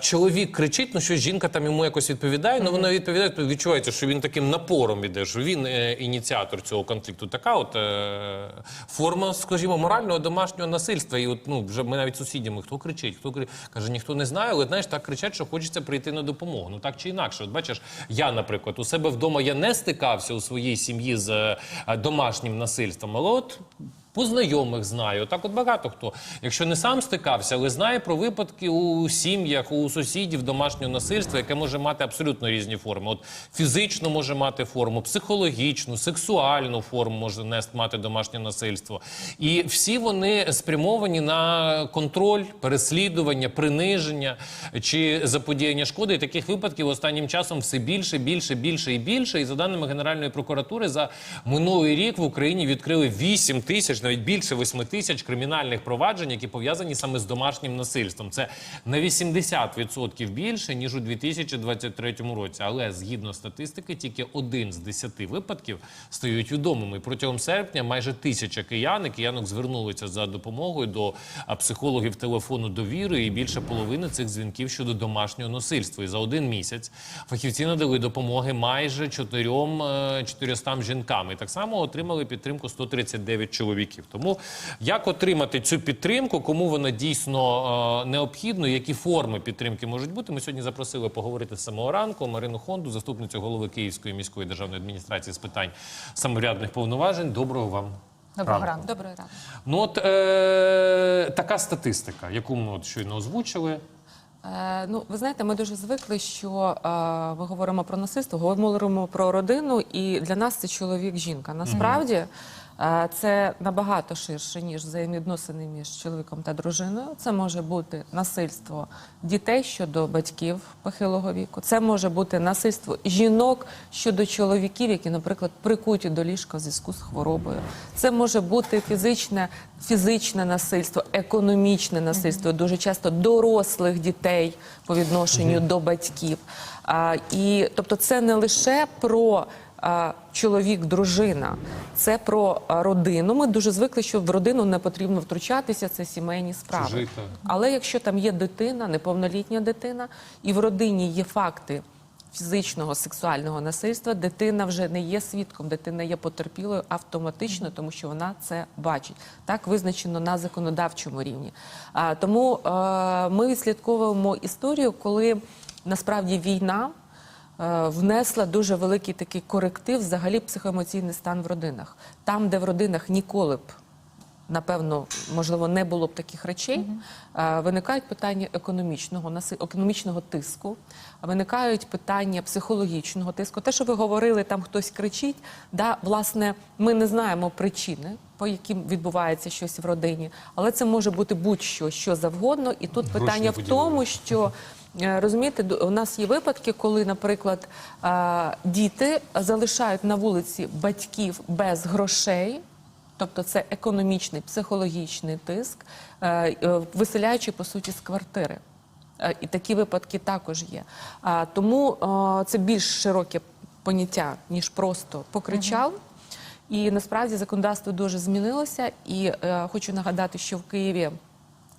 Чоловік кричить, ну що жінка там йому якось відповідає. Ну вона відповідає, то відчувається, що він таким напором іде, що він е, ініціатор цього конфлікту. Така от е, форма, скажімо, морального домашнього насильства. І от ну вже ми навіть сусідями, хто кричить, хто кричить, каже, ніхто не знає, але знаєш, так кричать, що хочеться прийти на допомогу. Ну так чи інакше, от бачиш, я, наприклад, у себе вдома я не стикався у своїй сім'ї з е, домашнім насильством, але от. По знайомих знаю. Так от багато хто, якщо не сам стикався, але знає про випадки у сім'ях, у сусідів домашнього насильства, яке може мати абсолютно різні форми. От фізично може мати форму, психологічну, сексуальну форму може нести мати домашнє насильство. І всі вони спрямовані на контроль, переслідування, приниження чи заподіяння шкоди. І таких випадків останнім часом все більше, більше, більше і більше. І за даними Генеральної прокуратури, за минулий рік в Україні відкрили 8 тисяч, навіть більше 8 тисяч кримінальних проваджень, які пов'язані саме з домашнім насильством. Це на 80% більше ніж у 2023 році. Але згідно статистики, тільки один з 10 випадків стають відомими. Протягом серпня майже тисяча киян і киянок звернулися за допомогою до психологів телефону довіри, і більше половини цих дзвінків щодо домашнього насильства. І за один місяць фахівці надали допомоги майже 4, 400 жінкам. І так само отримали підтримку 139 чоловіків. Тому як отримати цю підтримку, кому вона дійсно е, необхідна, які форми підтримки можуть бути? Ми сьогодні запросили поговорити з самого ранку Марину Хонду, заступницю голови Київської міської державної адміністрації з питань самоврядних повноважень. Доброго вам. Доброго ранку. Доброго ранку. Ну от е, така статистика, яку ми от щойно озвучили. Е, ну, ви знаєте, ми дуже звикли, що е, ми говоримо про насильство, говоримо про родину, і для нас це чоловік-жінка. Насправді е, це набагато ширше, ніж взаємовідносини між чоловіком та дружиною. Це може бути насильство дітей щодо батьків похилого віку. Це може бути насильство жінок щодо чоловіків, які, наприклад, прикуті до ліжка в зв'язку з хворобою. Це може бути фізичне, фізичне насильство, економічне насильство, дуже часто дорослих дітей по відношенню до батьків. А, і тобто, це не лише про. Чоловік, дружина, це про родину. Ми дуже звикли, що в родину не потрібно втручатися, це сімейні справи. Але якщо там є дитина, неповнолітня дитина, і в родині є факти фізичного сексуального насильства, дитина вже не є свідком, дитина є потерпілою автоматично, тому що вона це бачить. Так визначено на законодавчому рівні. А, тому е, ми відслідковуємо історію, коли насправді війна. Е, Внесла дуже великий такий коректив, взагалі психоемоційний стан в родинах. Там, де в родинах ніколи б напевно, можливо, не було б таких речей. Е, Виникають питання економічного економічного тиску, виникають питання психологічного тиску. Те, що ви говорили, там хтось кричить. Да, власне, ми не знаємо причини. По яким відбувається щось в родині, але це може бути будь-що що завгодно, і тут Гроші питання в тому, що розумієте, у нас є випадки, коли, наприклад, е, діти залишають на вулиці батьків без грошей, тобто це економічний, психологічний тиск, е, е, виселяючи по суті з квартири. Е, І такі випадки також є. Тому е, це більш широке поняття, ніж просто покричав. І насправді законодавство дуже змінилося. І е, хочу нагадати, що в Києві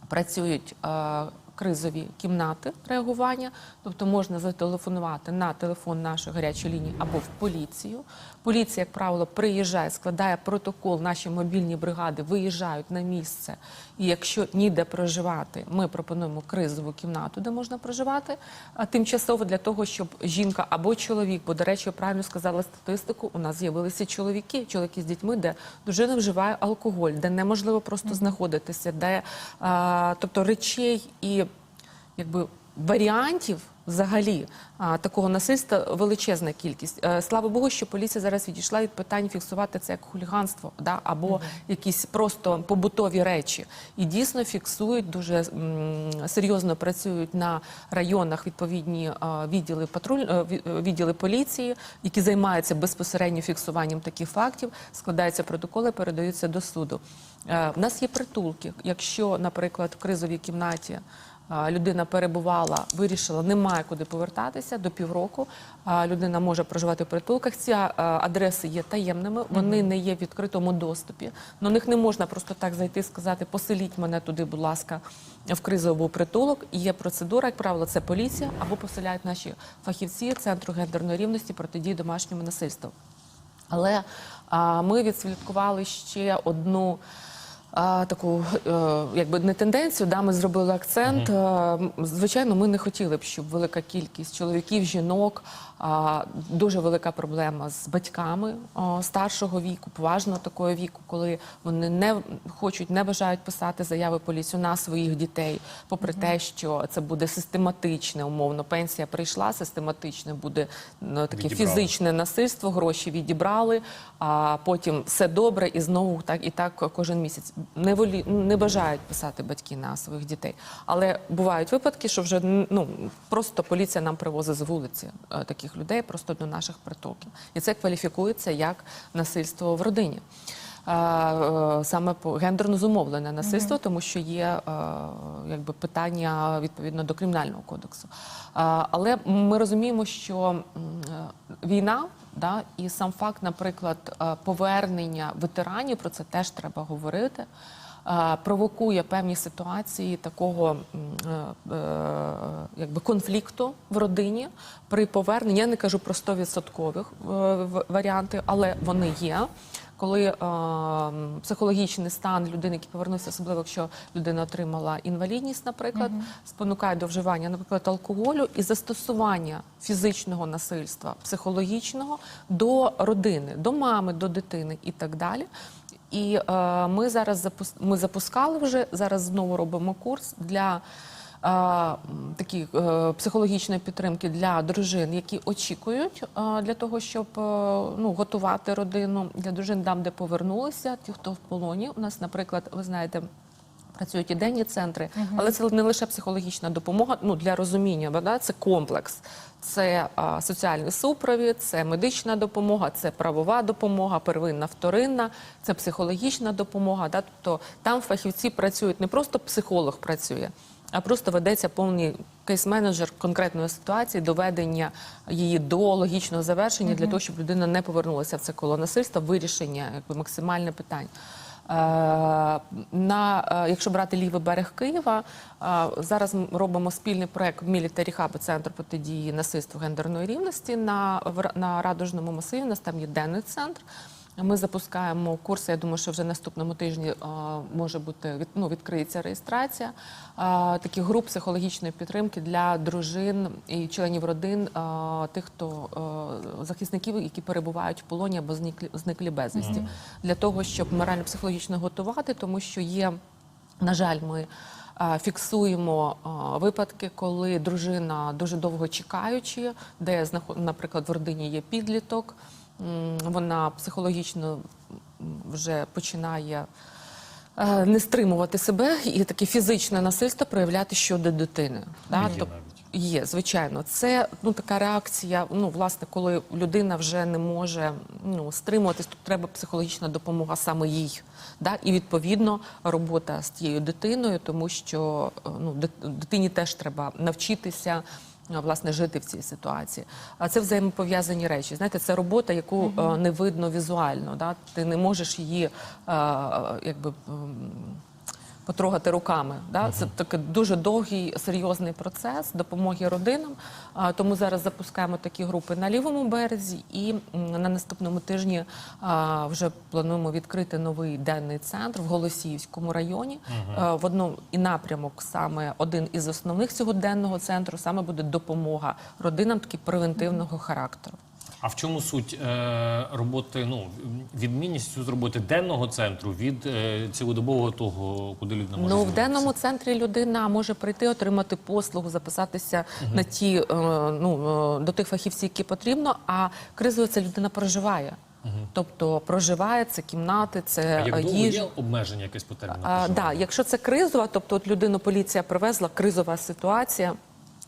працюють е, кризові кімнати реагування, тобто можна зателефонувати на телефон нашої гарячої лінії або в поліцію. Поліція, як правило, приїжджає, складає протокол. Наші мобільні бригади виїжджають на місце. І якщо ніде проживати, ми пропонуємо кризову кімнату, де можна проживати а тимчасово для того, щоб жінка або чоловік, бо до речі, правильно сказали статистику. У нас з'явилися чоловіки, чоловіки з дітьми, де дружина вживає алкоголь, де неможливо просто знаходитися, де тобто речей і якби варіантів взагалі такого насильства величезна кількість. Е, слава Богу, що поліція зараз відійшла від питань фіксувати це як хуліганство, да або якісь просто побутові речі, і дійсно фіксують дуже м, серйозно працюють на районах відповідні а, відділи патруль е, е, відділи поліції, які займаються безпосередньо фіксуванням таких фактів. Складаються протоколи, передаються до суду. В нас є притулки. Якщо, наприклад, в кризовій кімнаті людина перебувала, вирішила, немає куди повертатися до півроку. Людина може проживати в притулках. Ці адреси є таємними, вони не є в відкритому доступі. На них не можна просто так зайти і сказати, поселіть мене туди, будь ласка, в кризовий притулок. Є процедура, як правило, це поліція або поселяють наші фахівці центру гендерної рівності протидії домашньому насильству. Але а, ми відслідкували ще одну. А, таку е, якби не тенденцію, да, ми зробили акцент. М, Звичайно, ми не хотіли б, щоб велика кількість чоловіків, жінок, а, дуже велика проблема з батьками а, старшого віку, поважного такого віку, коли вони не хочуть, не бажають писати заяви поліцію на своїх дітей, попри те, що це буде систематичне, умовно, пенсія прийшла, систематичне буде ну, таке Відібрали. фізичне насильство, гроші відібрали, а потім все добре, і знову так і так кожен місяць. Не волі не бажають писати батьки на своїх дітей. Але бувають випадки, що вже ну просто поліція нам привозить з вулиці е, таких людей просто до наших притулків, і це кваліфікується як насильство в родині. Е, е, Саме по гендерно зумовлене насильство, тому що є якби питання відповідно до кримінального кодексу. Але ми розуміємо, що війна да, і сам факт, наприклад, е, повернення ветеранів, про це теж треба говорити. е, Провокує певні ситуації такого е, якби конфлікту в родині при поверненні. Я не кажу про 100% е, варіанти, але вони є. Коли е, психологічний стан людини, який повернувся, особливо якщо людина отримала інвалідність, наприклад, спонукає до вживання, наприклад, алкоголю і застосування фізичного насильства, психологічного до родини, до мами, до дитини і так далі. І е, ми зараз запус... ми запускали вже зараз знову робимо курс для. Такі е, психологічної підтримки для дружин, які очікують е, для того, щоб е, ну готувати родину для дружин там, де повернулися, ті, хто в полоні. У нас, наприклад, ви знаєте. Працюють і денні центри, але це не лише психологічна допомога. Ну для розуміння, да, це комплекс, це а, соціальний супровід, це медична допомога, це правова допомога, первинна, вторинна, це психологічна допомога. Да, тобто там фахівці працюють не просто психолог працює, а просто ведеться повний кейс-менеджер конкретної ситуації, доведення її до логічного завершення для того, щоб людина не повернулася в це коло насильства, вирішення якби максимальне питань. Е, На е, якщо брати лівий берег Києва, е, зараз робимо спільний проект Military Hub центр протидії насильству гендерної рівності на на радужному масиві. У нас там є денний центр. Ми запускаємо курси. Я думаю, що вже наступному тижні е, може бути від, ну, відкриється реєстрація е, таких груп психологічної підтримки для дружин і членів родин е, тих, хто захисників, які перебувають в полоні або зниклі, зниклі безвісті, для того, щоб морально-психологічно готувати, тому що є, на жаль, ми. Фіксуємо випадки, коли дружина дуже довго чекаючи, де наприклад, в родині є підліток, вона психологічно вже починає е, не стримувати себе і таке фізичне насильство проявляти щодо дитини. Да? Є Є, звичайно. Це ну така реакція. Ну, власне, коли людина вже не може ну стримуватись, тут треба психологічна допомога саме їй. Да? І відповідно робота з тією дитиною, тому що е, ну дит- дитині теж треба навчитися. Е, Власне, жити в цій ситуації, а це взаємопов'язані речі. Знаєте, це робота, яку е, не видно візуально. Да? Ти не можеш її е, якби м, потрогати руками. Да? Це такий дуже довгий серйозний процес допомоги родинам. Тому зараз запускаємо такі групи на лівому березі, і на наступному тижні вже плануємо відкрити новий денний центр в Голосіївському районі. Е, В одному і напрямок саме один із основних цього денного центру саме буде допомога родинам таки превентивного характеру. А в чому суть е, роботи? Ну відмінність з роботи денного центру від е, цілодобового того, куди людина може Ну, в денному центрі людина може прийти, отримати послугу, записатися на ті, е, ну, е, до тих фахівців, які потрібно, а кризово це людина проживає. Тобто проживає, це кімнати, А це як е, їжа. є обмеження якесь по терміну? А, да, якщо це кризова, тобто от людину поліція привезла, кризова ситуація,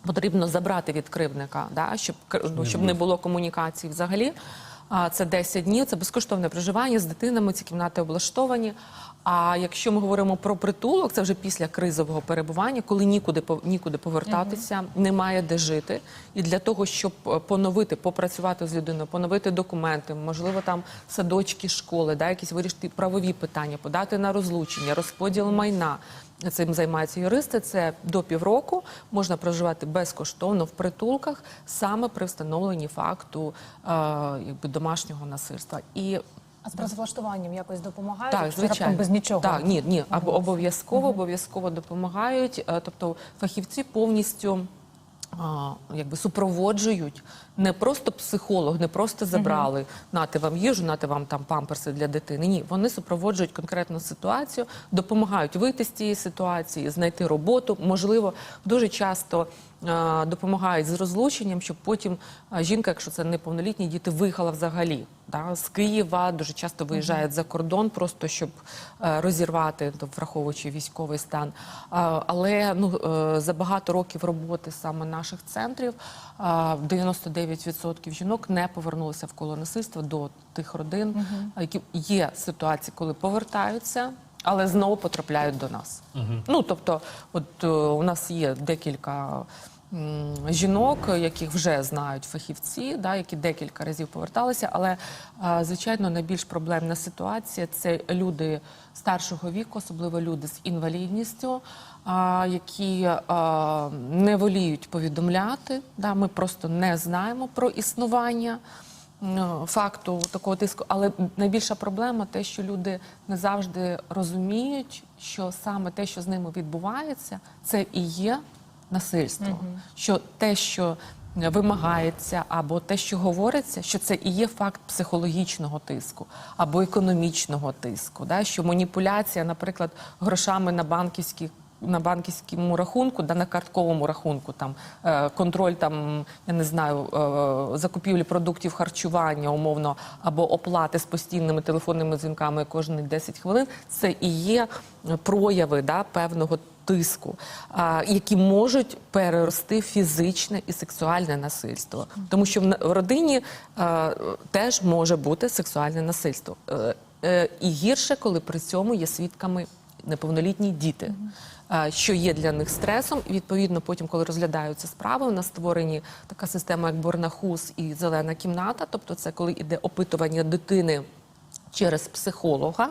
потрібно забрати від кривдника, да, щоб, ну, щоб не було комунікації взагалі. Це 10 днів, це безкоштовне проживання з дитинами, ці кімнати облаштовані. А якщо ми говоримо про притулок, це вже після кризового перебування, коли нікуди нікуди повертатися, немає де жити. І для того, щоб е, поновити, попрацювати з людиною, поновити документи, можливо, там садочки, школи, да, якісь вирішити правові питання, подати на розлучення, розподіл майна. Цим займаються юристи. Це до півроку можна проживати безкоштовно в притулках саме при встановленні факту е, якби домашнього насильства. І А з працевлаштуванням якось допомагають? так, звичайно. без нічого. Так, ні, ні, або обов'язково, обов'язково допомагають. Е, Тобто фахівці повністю. А, якби супроводжують не просто психолог, не просто забрали нати вам їжу, нати вам там памперси для дитини. Ні, вони супроводжують конкретну ситуацію, допомагають вийти з цієї ситуації, знайти роботу. Можливо, дуже часто допомагають з розлученням, щоб потім жінка, якщо це неповнолітні діти, виїхала взагалі да, з Києва. Дуже часто виїжджають за кордон, просто щоб е, розірвати, враховуючи військовий стан. Але ну е, за багато років роботи саме наших центрів а, 99% жінок не повернулися в коло насильства до тих родин, які є ситуації, коли повертаються. Але знову потрапляють до нас. Ну тобто, от е, у нас є декілька жінок, яких вже знають фахівці, да, які декілька разів поверталися. Але е, звичайно найбільш проблемна ситуація це люди старшого віку, особливо люди з інвалідністю, які е, не воліють повідомляти. Да, ми просто не знаємо про існування ну, факту такого тиску. Але найбільша проблема те, що люди не завжди розуміють, що саме те, що з ними відбувається, це і є насильство. Що те, що вимагається, або те, що говориться, що це і є факт психологічного тиску або економічного тиску. Да? Що маніпуляція, наприклад, грошами на банківських на банківському рахунку, да на картковому рахунку, там е, контроль, там я не знаю, е, закупівлі продуктів харчування, умовно, або оплати з постійними телефонними дзвінками кожні 10 хвилин. Це і є прояви да, певного тиску, які можуть перерости фізичне і сексуальне насильство, тому що в родині е, теж може бути сексуальне насильство. І гірше, коли при цьому є свідками неповнолітні діти. Що є для них стресом, і відповідно потім, коли розглядаються справи, у нас створені така система, як Борнахус і зелена кімната. Тобто, це коли йде опитування дитини через психолога.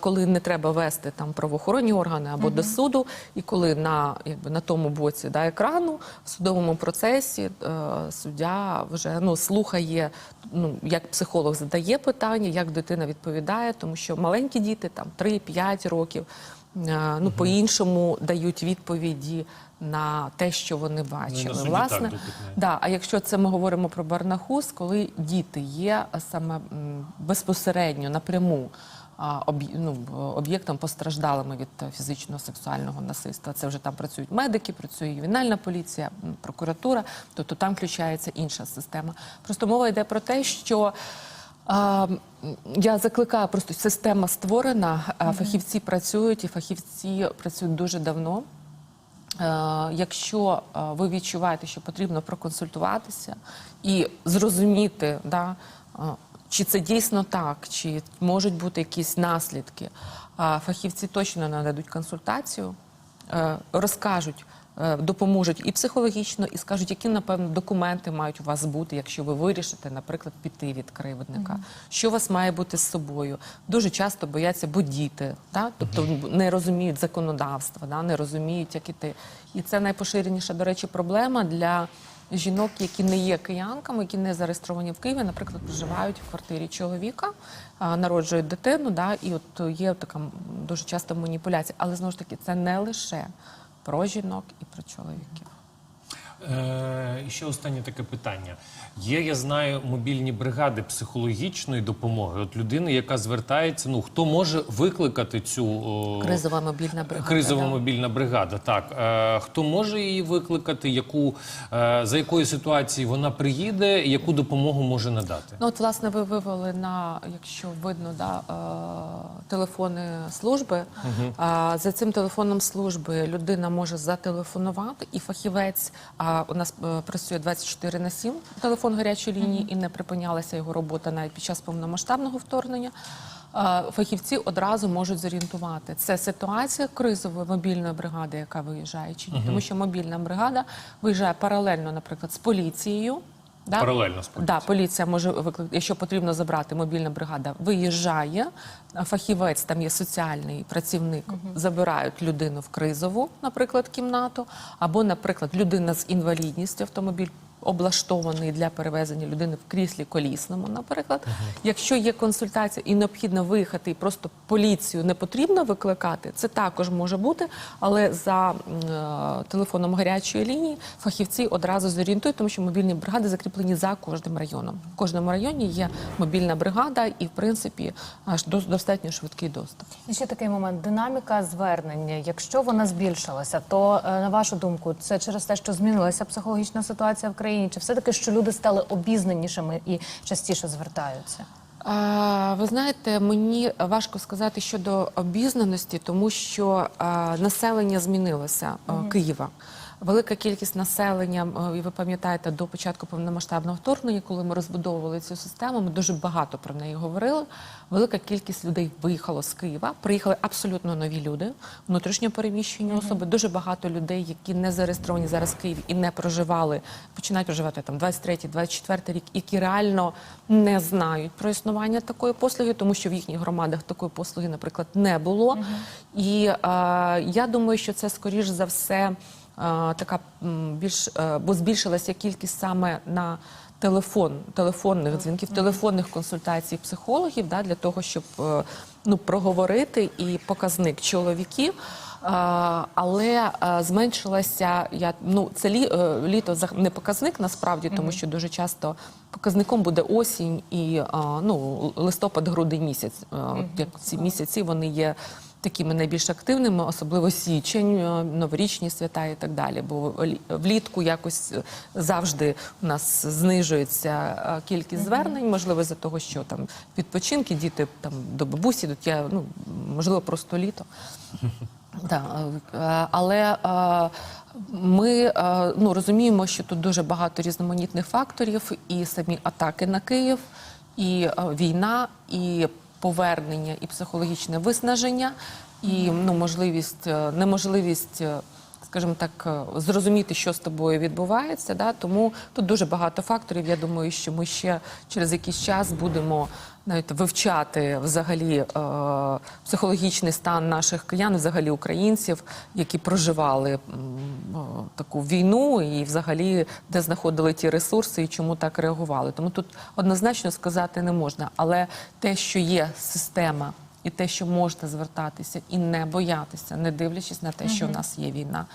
Коли не треба вести там правоохоронні органи або до суду, і коли на якби на тому боці да, екрану в судовому процесі е, суддя вже ну слухає, ну як психолог задає питання, як дитина відповідає, тому що маленькі діти там 3-5 років. е, Ну, по-іншому дають відповіді на те, що вони бачили. суді Власне, так. Да, а якщо це ми говоримо про Барнахус, коли діти є саме безпосередньо напряму ну, об'єктом постраждалими від е, фізичного сексуального насильства, це вже там працюють медики, працює ювенальна поліція, прокуратура, тобто там включається інша система. Просто мова йде про те, що. Я закликаю просто система створена, фахівці працюють, і фахівці працюють дуже давно. Е, Якщо е, ви відчуваєте, що потрібно проконсультуватися і зрозуміти, да, е, чи це дійсно так, чи можуть бути якісь наслідки, а фахівці точно нададуть консультацію, е, розкажуть. е, Допоможуть і психологічно, і скажуть, які напевно документи мають у вас бути, якщо ви вирішите, наприклад, піти від кривдника. Що у вас має бути з собою? Дуже часто бояться будіти, да? тобто не розуміють законодавства, да? не розуміють, як іти. І це найпоширеніша, до речі, проблема для жінок, які не є киянками, які не зареєстровані в Києві, наприклад, проживають в квартирі чоловіка, народжують дитину, да? і от є така дуже часто маніпуляція. Але знову ж таки, це не лише про жінок і про чоловіків. Е, і ще останнє таке питання. Є, я знаю, мобільні бригади психологічної допомоги. От людини, яка звертається, ну хто може викликати цю о, Кризова мобільна бригада. кризова да. мобільна бригада? Так е, хто може її викликати? Яку е, за якої ситуації вона приїде? Яку допомогу може надати? Ну, от, власне, ви вивели на, якщо видно, да, е, телефони служби. А, за цим телефоном служби людина може зателефонувати, і фахівець а, у нас е, працює 24 на 7 телефон гарячої лінії, і не припинялася його робота навіть під час повномасштабного вторгнення. фахівці одразу можуть зорієнтувати. Це ситуація кризової мобільної бригади, яка виїжджає чи ні, тому що мобільна бригада виїжджає паралельно, наприклад, з поліцією. Да? Паралельно з поліцією. Да, поліція може викликати, якщо потрібно забрати, мобільна бригада виїжджає. Фахівець там є соціальний працівник, забирають людину в кризову, наприклад, кімнату, або, наприклад, людина з інвалідністю, автомобіль облаштований для перевезення людини в кріслі колісному, наприклад. Якщо є консультація і необхідно виїхати, і просто поліцію не потрібно викликати, це також може бути, але за е, телефоном гарячої лінії фахівці одразу зорієнтують, тому що мобільні бригади закріплені за кожним районом. В кожному районі є мобільна бригада, і в принципі аж дос- достатньо швидкий доступ. І ще такий момент: динаміка звернення. Якщо вона збільшилася, то е, на вашу думку, це через те, що змінилася психологічна ситуація в країні, чи все таки, що люди стали обізнанішими і частіше звертаються? А, Ви знаєте, мені важко сказати щодо обізнаності, тому що а, населення змінилося а, Києва. Велика кількість населення, і ви пам'ятаєте, до початку повномасштабного вторгнення, коли ми розбудовували цю систему, ми дуже багато про неї говорили. Велика кількість людей виїхало з Києва. Приїхали абсолютно нові люди, внутрішньо переміщені особи. Дуже багато людей, які не зареєстровані зараз в Києві і не проживали, починають проживати там 23-24 рік, які реально не знають про існування такої послуги, тому що в їхніх громадах такої послуги, наприклад, не було. І е, я думаю, що це скоріш за все е, така більш е, бо збільшилася кількість саме на телефон, телефонних дзвінків, телефонних консультацій психологів, да, для того, щоб е, ну, проговорити і показник чоловіків. Е, Але е, зменшилася я ну це лі, е, літо не показник насправді, тому що дуже часто показником буде осінь і е, ну листопад, грудень місяць. Е, Як ці місяці вони є такими найбільш активними, особливо січень, е, новорічні свята і так далі. Бо влітку якось е, завжди у нас знижується е, кількість звернень, можливо, за того, що там відпочинки, діти там до бабусі йдуть, я ну можливо просто літо. Да, але ми ну, розуміємо, що тут дуже багато різноманітних факторів, і самі атаки на Київ, і війна, і повернення, і психологічне виснаження, і ну, можливість, е, неможливість. Скажімо так, е, зрозуміти, що з тобою відбувається, да? тому тут дуже багато факторів. Я думаю, що ми ще через якийсь час будемо навіть вивчати взагалі е, психологічний стан наших киян, взагалі українців, які проживали е, таку війну, і взагалі де знаходили ті ресурси і чому так реагували. Тому тут однозначно сказати не можна. Але те, що є система. І те, що можна звертатися і не боятися, не дивлячись на те, що в нас є війна.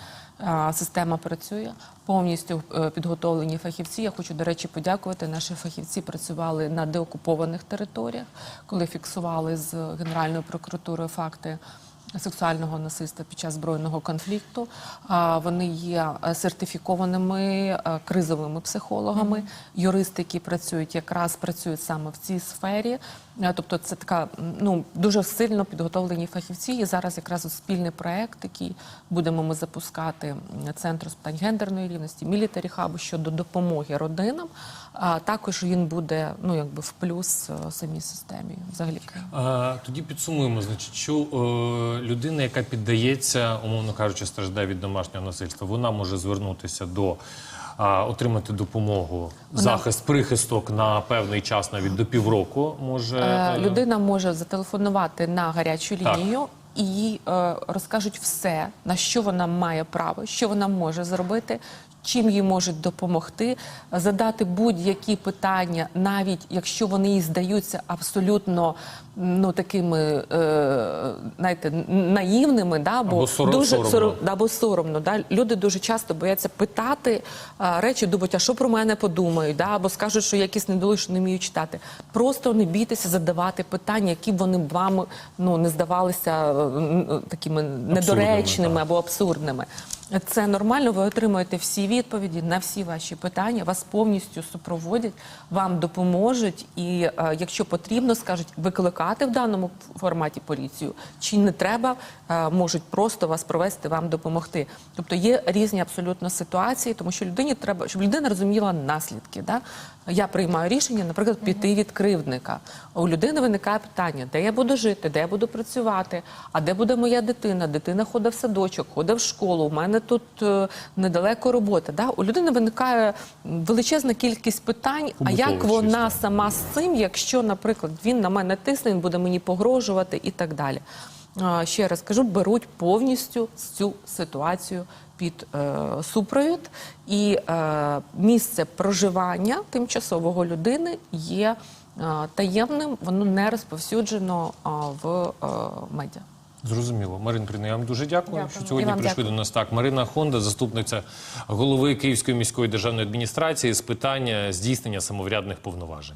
Система працює повністю е, підготовлені фахівці. Я хочу, до речі, подякувати. Наші фахівці працювали на деокупованих територіях, коли фіксували з Генеральною прокуратурою факти сексуального насильства під час збройного конфлікту. Вони є е, сертифікованими е, кризовими психологами. Юристи, які працюють, якраз працюють саме в цій сфері. Е, Тобто, це така ну дуже сильно підготовлені фахівці. І зараз якраз спільний проект, який будемо ми запускати м, центру з питань гендерної рівності, мілітарі хабу щодо допомоги родинам. А також він буде ну якби в плюс е, самій системі. Взагалі А, тоді підсумуємо, значить, що е, людина, яка піддається, умовно кажучи, страждає від домашнього насильства, вона може звернутися до а, отримати допомогу, захист, прихисток на певний час, навіть до півроку. Може Е, е, Людина може зателефонувати на гарячу Так. лінію. І їй е, розкажуть все, на що вона має право, що вона може зробити, чим їй можуть допомогти, задати будь-які питання, навіть якщо вони їй здаються абсолютно ну такими, е, знаєте, наївними, да, бо Або соро- дуже соромно. соро- да, або соромно. Да? Люди дуже часто бояться питати а, речі, думають, а що про мене подумають, да? або скажуть, що я якісь недолугі, що не вмію читати. Просто не бійтеся задавати питання, які б вони вам ну, не здавалися е, такими недоречними або абсурдними. Це нормально, ви отримуєте всі відповіді на всі ваші питання, вас повністю супроводять, вам допоможуть, і е, якщо потрібно, скажуть викликати в даному форматі поліцію, чи не треба, е, можуть просто вас провести, вам допомогти. Тобто є різні абсолютно ситуації, тому що людині треба, щоб людина розуміла наслідки. Да? Я приймаю рішення, наприклад, піти від кривдника. У людини виникає питання, де я буду жити, де я буду працювати, а де буде моя дитина? Дитина ходить в садочок, ходить в школу. У мене тут е, недалеко робота. Да? У людини виникає величезна кількість питань. А як вона сама з цим, якщо, наприклад, він на мене тисне, він буде мені погрожувати і так далі. Ще раз кажу, беруть повністю цю ситуацію під е, супровід, і е, місце проживання тимчасового людини є е, таємним, воно не розповсюджено е, в е, медіа. Зрозуміло. Марин Прина, я вам дуже дякую, Дякую. що сьогодні прийшли дякую. до нас. Так, Марина Хонда, заступниця голови Київської міської державної адміністрації з питання здійснення самоврядних повноважень.